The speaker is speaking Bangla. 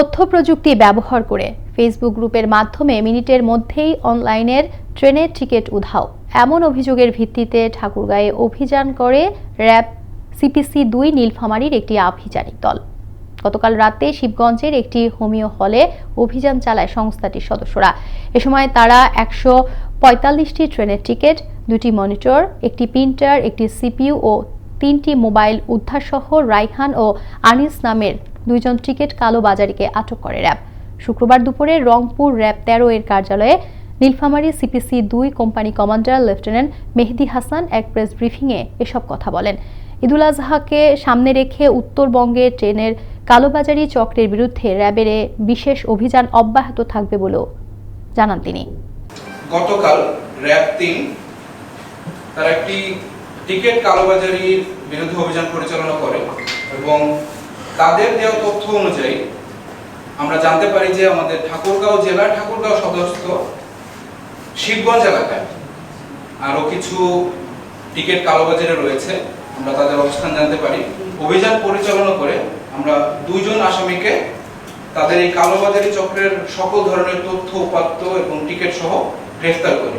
তথ্য প্রযুক্তি ব্যবহার করে। ফেসবুক গ্রুপের মাধ্যমে মিনিটের মধ্যেই অনলাইনের ট্রেনের টিকিট উধাও। এমন অভিযোগের ভিত্তিতে ঠাকুরগাঁয়ে অভিযান করে র্যাব সিপিসি দুই নীলফামারীর একটি আভিযানিক দল। গতকাল রাতে শিবগঞ্জের একটি হোমিও হলে অভিযান চালায় সংস্থাটির সদস্যরা। এ সময় তারা একশো পঁয়তাল্লিশটি ট্রেনের টিকিট, দুটি মনিটর, একটি প্রিন্টার, একটি সিপিইউ ও তিনটি মোবাইল উদ্ধারসহ রাইহান ও আনিস নামের দুইজন টিকিট কালোবাজারিকে আটক করে র্যাব। শুক্রবার দুপুরে রংপুর র্যাব তেরো এর কার্যালয়ে নীলফামারী সিপিসি দুই company commander lieutenant Mehedi Hasan এক প্রেস ব্রিফিংয়ে এসব কথা বলেন। ঈদুল আজহাকে সামনে রেখে উত্তরবঙ্গে ট্রেনের কালোবাজারি চক্রের বিরুদ্ধে র্যাবের বিশেষ অভিযান অব্যাহত থাকবে বলেও জানান তিনি। গতকাল র্যাব তিন তারা একটি টিকিট কালোবাজারির বিরুদ্ধে অভিযান পরিচালনা করে এবং তাদের দেওয়া তথ্য অনুযায়ী আমরা জানতে পারি যে আমাদের ঠাকুরগাঁও জেলার ঠাকুরগাঁও সদস্য শিবগঞ্জ এলাকায় আরও কিছু টিকিট কালোবাজারে রয়েছে। আমরা তাদের অবস্থান জানতে পারি। অভিযান পরিচালনা করে আমরা দুইজন আসামিকে তাদের এই কালোবাজারি চক্রের সকল ধরনের তথ্য, উপাত্ত এবং টিকিট সহ গ্রেফতার করি।